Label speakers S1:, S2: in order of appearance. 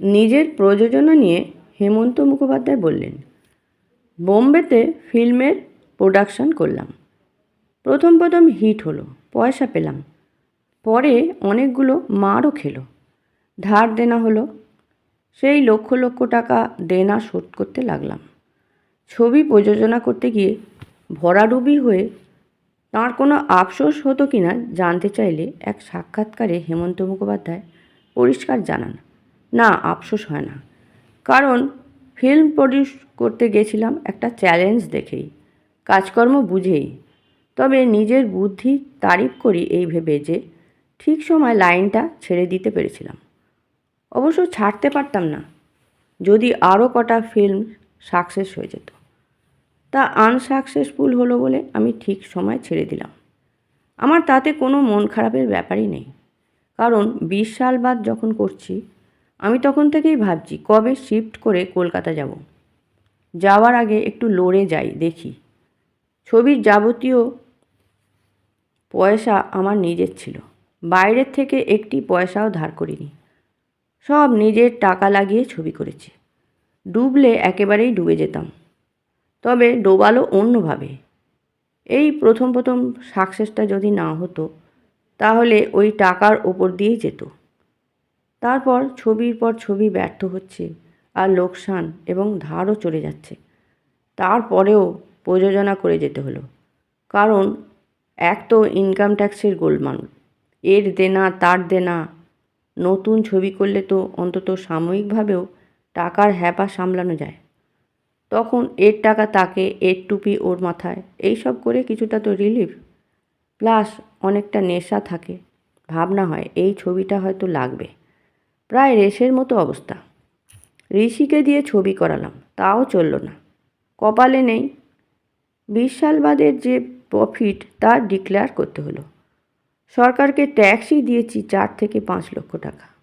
S1: নিজের প্রযোজনা নিয়ে হেমন্ত মুখোপাধ্যায় বললেন, বোম্বেতে ফিল্মের প্রোডাকশান করলাম। প্রথম প্রথম হিট হলো, পয়সা পেলাম। পরে অনেকগুলো মারও খেলো। ধার দেনা হলো। সেই লক্ষ লক্ষ টাকা দেনা শোধ করতে লাগলাম। ছবি প্রযোজনা করতে গিয়ে ভরাডুবি হয়ে তাঁর কোনো আফসোস হতো কি না জানতে চাইলে এক সাক্ষাৎকারে হেমন্ত মুখোপাধ্যায় পরিষ্কার জানান। না, আফসোস হয় না। কারণ ফিল্ম প্রডিউস করতে গেছিলাম একটা চ্যালেঞ্জ দেখেই, কাজকর্ম বুঝেই। তবে নিজের বুদ্ধি তারিফ করি এই ভেবে যে, ঠিক সময় লাইনটা ছেড়ে দিতে পেরেছিলাম। অবশ্য ছাড়তে পারতাম না, যদি আরও কটা ফিল্ম সাকসেস হয়ে যেত। তা আনসাকসেসফুল হলো বলে আমি ঠিক সময় ছেড়ে দিলাম। আমার তাতে কোনো মন খারাপের ব্যাপারই নেই। কারণ বিশ সাল বাদ যখন করছি আমি তখন থেকেই ভাবছি, কবে শিফট করে কলকাতা যাব? যাওয়ার আগে একটু লড়ে যাই, দেখি। ছবির যাবতীয় পয়সা আমার নিজের ছিল। বাইরের থেকে একটি পয়সাও ধার করিনি। সব নিজের টাকা লাগিয়ে ছবি করেছি। ডুবলে একেবারেই ডুবে যেতাম। তবে ডোবালো অন্যভাবে। এই প্রথম প্রথম সাকসেসটা যদি না হতো, তাহলে ওই টাকার ওপর দিয়েই যেত। তারপর ছবির পর ছবি ব্যর্থ হচ্ছে আর লোকসান এবং ধারও চলে যাচ্ছে। তারপরেও প্রযোজনা করে যেতে হলো। কারণ এক তো ইনকাম ট্যাক্সের গোলমাল, এর দেনা তার দেনা। নতুন ছবি করলে তো অন্তত সাময়িকভাবেও টাকার হ্যাপা সামলানো যায়। তখন এর টাকা তাকে, এর টুপি ওর মাথায় এই সব করে কিছুটা তো রিলিফ প্লাস অনেকটা নেশা থাকে। ভাবনা হয় এই ছবিটা হয়তো লাগবে। প্রায় রেশের মতো অবস্থা। ঋষিকে দিয়ে ছবি করালাম, তাও চলল না। কপালে নেই। বিশ সাল বাদের যে প্রফিট তা ডিক্লেয়ার করতে হলো। সরকারকে ট্যাক্সই দিয়েছি চার থেকে পাঁচ লক্ষ টাকা।